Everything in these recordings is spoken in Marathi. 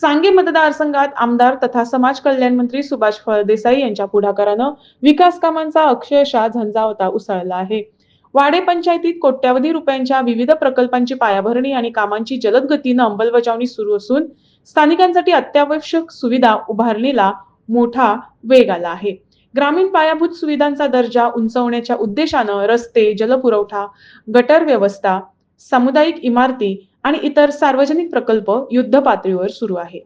सांगे मतदारसंघात आमदार तथा समाज कल्याण मंत्री सुभाष फळदेसाई यांच्या पुढाकारानं विकास कामांचा अक्षरशः झंझावता उसळला आहे. वाडे पंचायतीत कोट्यावधी रुपयांच्या विविध प्रकल्पांची पायाभरणी आणि कामांची जलद गतीनं अंमलबजावणी सुरू असून स्थानिकांसाठी अत्यावश्यक सुविधा उभारणीला मोठा वेग आला आहे. ग्रामीण पायाभूत सुविधांचा दर्जा उंचवण्याच्या उद्देशानं रस्ते जलपुरवठा गटर व्यवस्था सामुदायिक इमारती आणि इतर सार्वजनिक प्रकल्प युद्ध पातळीवर सुरू आहे.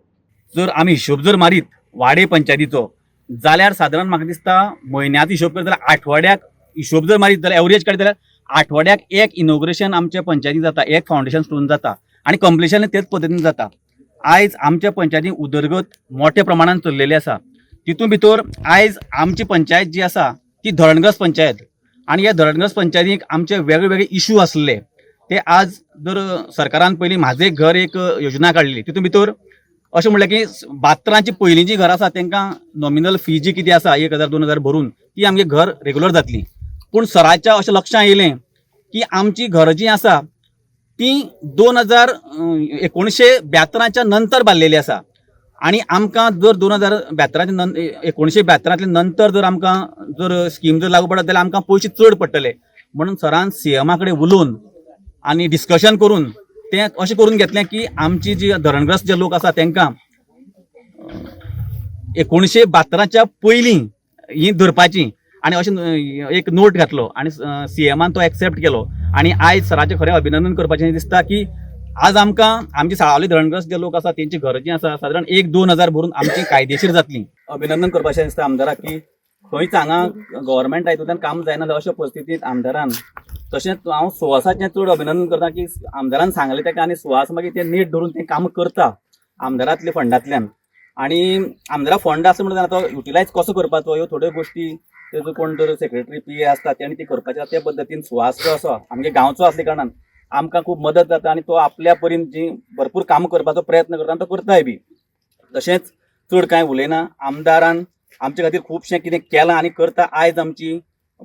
जर आमी हिशोब जर मारीत वाडे पंचायतीचो जाल्यार सादारण म्हाका दिसता म्हयन्यात हिशोब करत जाल्यार आठवड्याक हिशोब जर मारीत जाल्यार एवरेज काडीत जाल्यार आठवड्याक एक इनोग्रेशन आमच्या पंचायतीन जाता एक फावंडेशन स्टोन जाता आनी कम्प्लिशन तेच पद्दतीन जाता. आयज आमच्या पंचायतीन उदरगत मोठ्या प्रमाणान चललेली आसा. तितून भितर आयज आमची पंचायत जी आसा ती धरणग्रस्त पंचायत. आनी ह्या धरणग्रस्त पंचायतीक आमचे वेगळे वेगळे इश्यू आसले ते आज जर सरकारान पयलीं म्हाजें एक घर एक योजना काडली तितून भितर अशें म्हणलें की बातरांची पयलीं जी घरां आसा तांकां नॉमिनल फी जी कितें आसा एक हजार दोन हजार भरून ती आमगे घर रेगुलर जातली. पूण सराच्या अशें लक्षांत येयलें की आमची घरां जीं आसा ती दोन हजार एकोणशे ब्यात्तराच्या नंतर बांदलेली आसा आनी आमकां जर दोन हजार ब्यात्तराच्या नंतर एकोणशे ब्यात्तरांतले नंतर जर आमकां जर स्कीम जर लागू पडत जाल्यार आमकां पयशे चड पडटले म्हणून सरान सीएमा कडेन उलोवन आनी डिस्कशन करून तें अशें करून घेतलें की आमची जी धरणग्रस्त जे लोक आसा तांकां एकोणीशे बात्तराच्या पयलीं ही धरपाची आनी अशें एक नोट घातलो आनी सीएमान तो एक्सेप्ट केलो. आनी आयज सराचें खरें अभिनंदन करपाचें दिसता की आज आमकां आमची साळावली धरणग्रस्त जे लोक आसा तेंची घरां जी आसा सादारण एक दोन हजार भरून आमची कायदेशीर जातलीं. अभिनंदन करपाचें दिसता आमदाराक की खंयच हांगा गव्हर्मेंट हातूंतल्यान काम जायना जाल्यार अशा परिस्थितींत आमदारान तशेंच हांव सुवासाचें चड अभिनंदन करता की आमदारान सांगलें तेका आनी सुवास मागीर तें नीट धरून तें काम करता आमदारांतल्या फंडांतल्यान. आनी आमदारा फंड आसा म्हणून तो युटिलायज कसो करपाचो ह्यो थोड्यो गोश्टी तेजो कोण तर सेक्रेटरी पी ए आसता तेणी ती करपाची आसा ते पद्दतीन सुवास जो आसा आमगे गांवचो आसल्या कारणान आमकां खूब मदत जाता आनी तो आपल्या परीन जी भरपूर काम करपाचो प्रयत्न करता आनी तो करताय बी. तशेंच चड कांय उलयना. आमदारान आमचे खातीर खुबशें कितें केलां आनी करता आयज आमची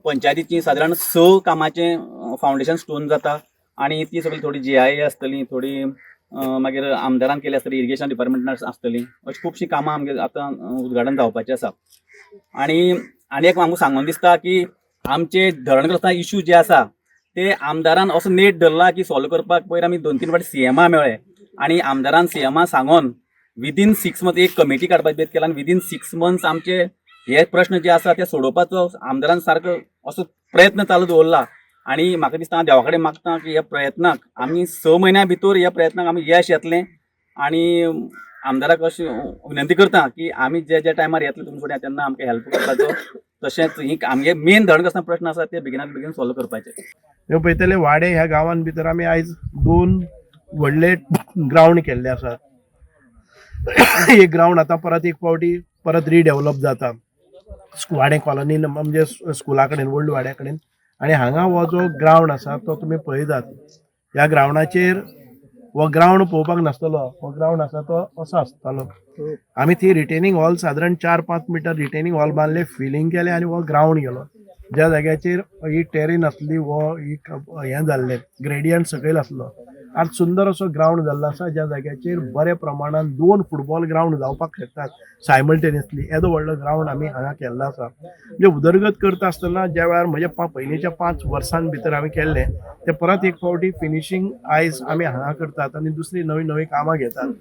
पंचायतीची सादारण स कामाचें फावंडेशन स्टोन जाता. आनी ती सगळी थोडी जी आय आसतली थोडी मागीर आमदारान केली आसतली इरिगेशन डिपार्टमेंटान आसतली अशीं खुबशीं कामां आमगे आतां उद्घाटन जावपाचें आसा. आनी आनी एक आमकां सांगून दिसता की आमचे धरणग्रस्तां इश्यू जे आसा ते आमदारान असो नेट धरला की सॉल्व करपाक पयर आमी दोन तीन फावट सीएमा मेळ्ळे. आनी आमदारान सीएमा सांगोन विदीन सिक्स मंथ एक कमिटी काडपाची बेत केला आनी विदीन सिक्स मंथ्स आमचे हे प्रश्न जे आसा ते सोडोवपाचो आमदारान सारको असो प्रयत्न चालू दवरला आनी म्हाका दिसता देवा कडेन मागता की ह्या प्रयत्नाक आमी स म्हयन्या भितर ह्या प्रयत्नाक आमी यश येतलें आनी आमदाराक अशी विनंती करता की आमी जे जे टायमार येतले तुमचे कडेन तेन्ना आमकां हेल्प करपाचो तशेंच ही आमगे मेन धरणग्रस्तां प्रश्न आसा ते बेगिनात बेगीन सॉल्व करपाचे. ह्यो पळयतले वाडे ह्या गांवांत भितर आमी आयज दोन व्हडले ग्रावंड केल्ले आसात एक ग्रावंड आतां परत एक फावटी परत रिडेव्हलप जाता. वाडे कॉलनीन म्हणजे स्कुला कडेन व्हडल्या वाड्या कडेन आनी हांगा हो जो ग्रावंड आसा तो तुमी पळयतात. ह्या ग्रावंडाचेर हो ग्रावंड पळोवपाक नासतलो. हो ग्रावंड आसा तो असो आसतालो. आमी थंय रिटेनिंग हॉल सादारण चार पांच मिटर रिटेनिंग हॉल बांदले फिलिंग केले आनी हो ग्रावंड गेलो. ज्या जाग्याचेर ही टेरीन आसली हो ही हें जाल्लें ग्रेडियंट सकयल आसलो. आज सुंदर असो ग्रावंड जाल्लो आसा ज्या जाग्याचेर बऱ्या प्रमाणान दोन फुटबॉल ग्रावंड जावपाक शकतात सायमल्टेनियसली येदो व्हडलो ग्रावंड आमी हांगा केल्लो आसा म्हणजे उदरगत करता आसतना ज्या वेळार म्हजे पा पयलींच्या पांच वर्सां भितर हांवें केल्लें ते परत एक फावटी फिनिशींग आयज आमी हांगा करतात आनी दुसरी नवीन नवीन कामां घेतात.